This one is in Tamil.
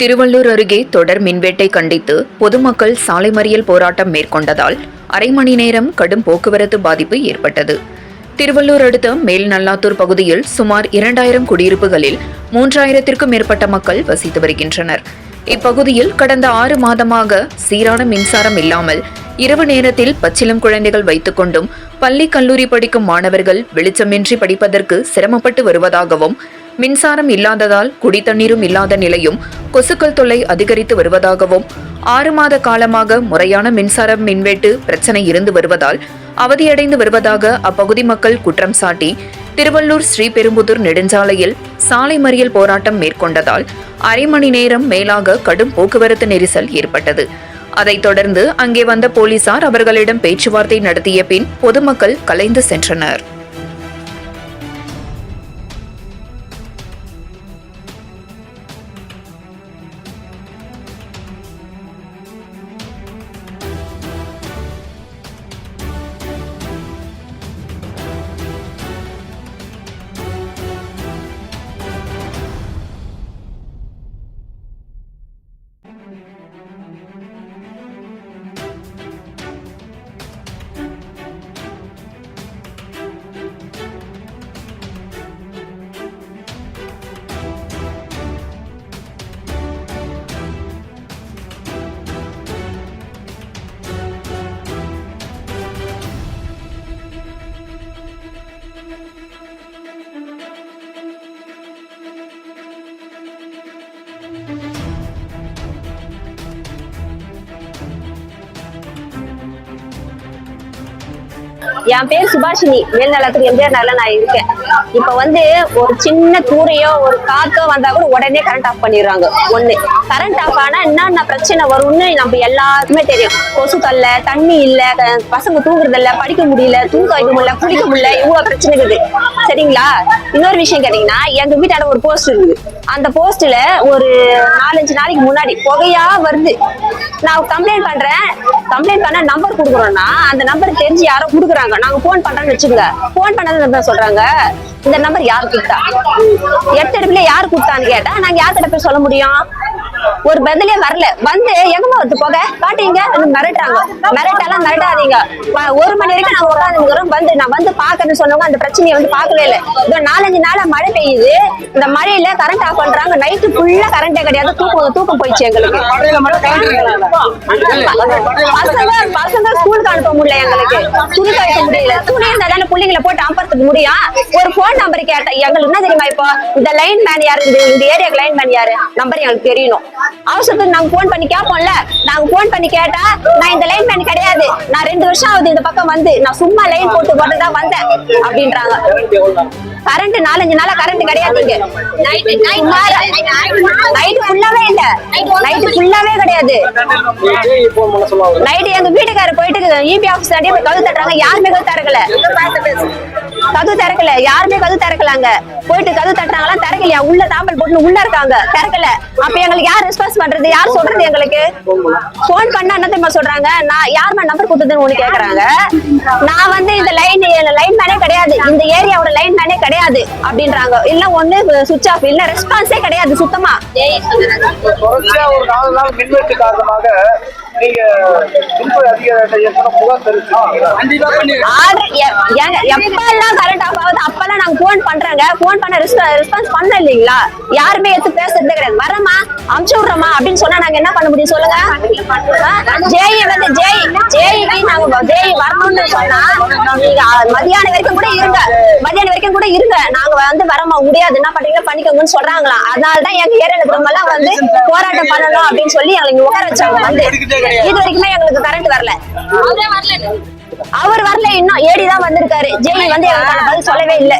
திருவள்ளூர் அருகே தொடர் மின்வெட்டை கண்டித்து பொதுமக்கள் சாலை மறியல் போராட்டம் மேற்கொண்டதால் அரை மணி நேரம் கடும் போக்குவரத்து பாதிப்பு ஏற்பட்டது. திருவள்ளூர் அடுத்த மேல்நல்லாத்தூர் பகுதியில் சுமார் இரண்டாயிரம் குடியிருப்புகளில் மூன்றாயிரத்திற்கும் மேற்பட்ட மக்கள் வசித்து வருகின்றனர். இப்பகுதியில் கடந்த ஆறு மாதமாக சீரான மின்சாரம் இல்லாமல் இரவு நேரத்தில் பச்சிலம் குழந்தைகள் வைத்துக்கொண்டும் பள்ளி கல்லூரி படிக்கும் மாணவர்கள் வெளிச்சமின்றி படிப்பதற்கு சிரமப்பட்டு வருவதாகவும் மின்சாரம் இல்லாததால் குடித்தண்ணீரும் இல்லாத நிலையும் கொசுக்கள் தொல்லை அதிகரித்து வருவதாகவும் ஆறு மாத காலமாக முறையான மின்சார மின்வெட்டு பிரச்சனை இருந்து வருவதால் அவதியடைந்து வருவதாக அப்பகுதி மக்கள் குற்றம் சாட்டி திருவள்ளூர் ஸ்ரீபெரும்புதூர் நெடுஞ்சாலையில் சாலை மறியல் போராட்டம் மேற்கொண்டதால் அரை மணி நேரம் மேலாக கடும் போக்குவரத்து நெரிசல் ஏற்பட்டது. அதைத் தொடர்ந்து அங்கே வந்த போலீசார் அவர்களிடம் பேச்சுவார்த்தை நடத்திய பின் பொதுமக்கள் கலைந்து சென்றனர். என் பேர் சுபாஷினி. மேல்நலத்துக்கு எம்ஜிஆர் நகர்ல நான் இருக்கேன். இப்ப வந்து ஒரு சின்ன தூரையோ ஒரு காத்தோ வந்தா கூட உடனே கரண்ட் ஆஃப் பண்ணிடுறாங்க. ஒண்ணு. கரண்ட் ஆஃப் ஆனா என்னென்ன பிரச்சனை வரும்னு நம்ம எல்லாருக்குமே தெரியும். கொசு தொல்லை தண்ணி இல்ல பசங்க தூங்குறது இல்ல படிக்க முடியல தூங்க வைக்க முடியல குடிக்க முடியல இவ்வளவு பிரச்சனை இருக்குது. சரிங்களா? இன்னொரு விஷயம் கேட்டீங்கன்னா எங்க வீட்டாண்ட ஒரு போஸ்ட் இருக்குது. அந்த போஸ்ட்ல ஒரு நாலஞ்சு நாளைக்கு முன்னாடி புகையா வருது. நான் கம்ப்ளைண்ட் பண்றேன். கம்ப்ளைண்ட் பண்ண நம்பர் கொடுக்குறோம்னா அந்த நம்பர் தெரிஞ்சு யாரோ கொடுக்குறாங்க. நாங்க போன் பண்றோம்னு வச்சுக்கோங்க. போன் பண்ணது தான் சொல்றாங்க இந்த நம்பர் யார் கொடுத்தா? எட்டு இடத்துல யார் கொடுத்தான்னு கேட்டா நாங்க யார்கிட்ட போய் சொல்ல முடியும்? ஒரு பதிலே வரல. வந்து எங்கம்மா வருது போக? காட்டுங்க மிரட்டுறாங்க. மிரட்டாலாம் மிரட்டாதீங்க. ஒரு மணி வரைக்கும் நான் உட்காந்துக்கிறோம் வந்து நான் வந்து பாக்குறேன்னு சொன்னவங்க அந்த பிரச்சனையை வந்து பார்க்கவே இல்லை. இந்த நாலஞ்சு நாளா மழை பெய்யுது. இந்த மழையில கரண்ட் ஆஃப் பண்றாங்க. நைட்டு ஃபுல்லா கரண்டே கிடையாது. தூக்கம் தூக்கம் போயிடுச்சு எங்களுக்கு. பசங்க பசங்க ஸ்கூலுக்கு அனுப்ப முடியல எங்களுக்கு. துணி துவைக்க முடியல. துணி இருந்தா தானே பிள்ளைங்களை போட்டு அம்பறதுக்கு முடியும். ஒரு போன் நம்பர் கேட்டேன். எங்களுக்கு என்ன தெரியுமா இப்போ? இந்த லைன் மேன் யாரு? இந்த இந்த ஏரியாக்கு லைன் மேன் யாரு? நம்பர் எங்களுக்கு தெரியணும். அவசரத்துக்கு நாங்க போன் பண்ணி கேட்போம்ல நாங்க போன் பண்ணி கேட்டா நான் இந்த லைன் மேன் கிடையாது. நான் ரெண்டு வருஷம் ஆகுது இந்த பக்கம் வந்து. நான் சும்மா லைன் போட்டு போட்டு தான் வந்தேன் அப்படின்றாங்க. கரண்ட் நாலஞ்சு நாளா கரண்ட் கிடையாது இங்க. நைட்டு ஃபுல்லாவே இல்ல. நைட்டு ஃபுல்லாவே கிடையாது. நைட்டு எங்க வீட்டுக்காரர் போயிட்டு இபி ஆபீஸ் தாண்டி போய் கதவு தட்டுறாங்க. யாருமே கதவு திறக்கல கதவு திறக்கல. யாருமே கதவு திறக்கலாங்க. போயிட்டு கதவு தட்டுறாங்களா? திறக்கலையா? உள்ள தாம்பல் போட்டு உள்ள இருக்காங்க. திறக்கல. அப்ப எங்களுக்கு யார் ரெஸ்பான்ஸ் பண்றது? யார் சொல்றது எங்களுக்கு? போன் பண்ணா என்ன தெரியுமா சொல்றாங்க? நான் யாருமா நம்பர் கொடுத்ததுன்னு ஒண்ணு கேக்குறாங்க. நான் வந்து இந்த லைன் லைன் மேனே கிடையாது. இந்த ஏரியாவோட லைன் மேனே கிடையாது அப்படின்றாங்க. இல்ல ஒண்ணு சுவிச் ஆஃப் இல்ல ரெஸ்பான்ஸே கிடையாது சுத்தமா. தொடர்ச்சியா ஒரு நாலு நாள் மின்வெட்டு காரணமாக நீங்க எப்பெல்லாம் கரண்ட் ஆஃப் ஆகுது அப்பெல்லாம் நாங்க போன் பண்றாங்க. போன் பண்ண ரெஸ்பான்ஸ் பண்ண இல்லைங்களா? யாருமே எடுத்து பேசுறதே கிடையாது. வரமா அமுச்சு விடுறோமா அப்படின்னு சொன்னா நாங்க என்ன பண்ண முடியும் சொல்லுங்க? ஜேஇ வந்து ஜேஇ ஜேஇக்கு நாங்க ஜேஇ வரணும்னு சொன்னா நீங்க மதியானம் வரைக்கும் கூட இருங்க. மதியானம் வரைக்கும் கூட இருங்க. நாங்க வந்து வரமா முடியாது. என்ன பண்றீங்க பண்ணிக்கோங்கன்னு சொல்றாங்களாம் அதனால தான் எங்க ஏரியால இருக்கிறவங்க வந்து போராட்டம் பண்ணணும் அப்படின்னு சொல்லி எங்களுக்கு உட்கார வச்சாங்க வந்து இது வரைக்குமே எங்களுக்கு கரண்ட் வரல. அவர் வரல இன்னும். ஏடி தான் வந்திருக்காரு. ஜெய் வந்து எங்களுக்கு பதில் சொல்லவே இல்ல.